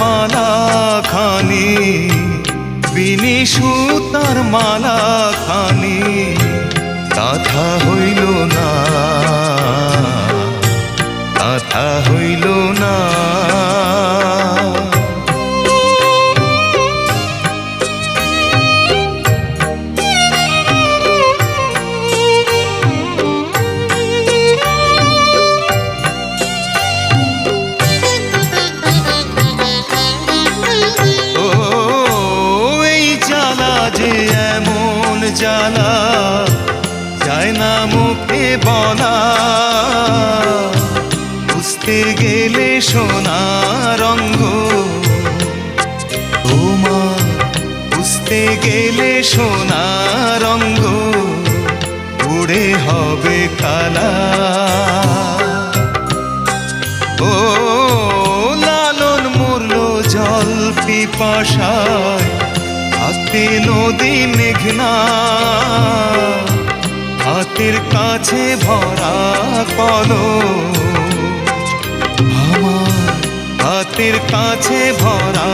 মালা খানি বিনি সুতার মালা খানি কথা হইল না কথা হইল না। জ্বালা যায় না মুখে বলা। বুঝতে গেলে সোনা রঙ্গ, তোমার বুঝতে গেলে সোনা রঙ্গ উড়ে হবে কালা। ও লালন মরল জল পিপাসায় হাতে নদী মেঘনা, হাতের কাছে ভরা কলো হাতের কাছে ভরা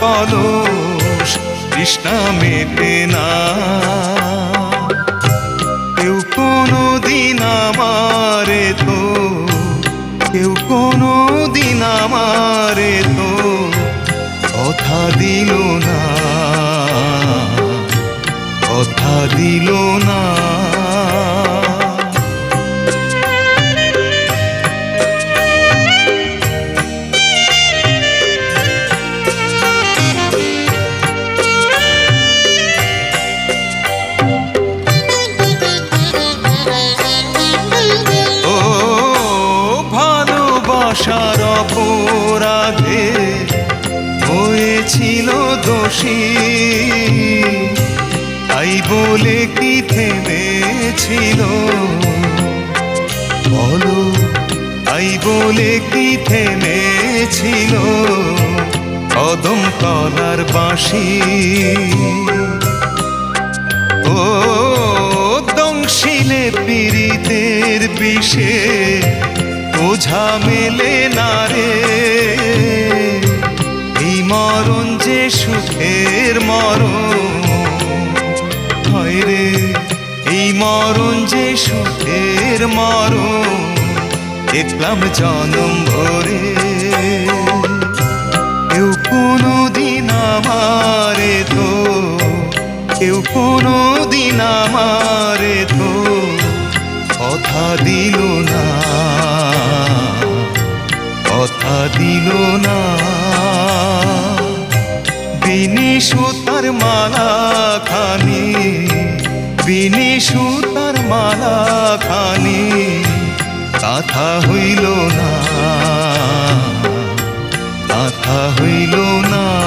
কলস তৃষ্ণা মেটে না। কেউ কোনো দিন আমারে তো, কেউ কোনো দিন আমারে তো কথা দিল না। কথা দিল না। ভালোবাসার অপরাধে হয়েছিল দোষী। বলে কি থেমেছিল? বলো তাই বলে কি থেমেছিল? কদম কলার বাঁশি। ও দংশিলে পীড়িতের বিষে ওঝা মেলে না রে। সুখের মরণ, দেখলাম জনম ভরে। কেউ কোনো দিন আমারে তো, কেউ কোনো দিন আমারে তো কথা দিল না, কথা দিল না। বিনি সুতার মালা খানি বিনি সুতার মালা খানি কথা হইল না কথা হইল না।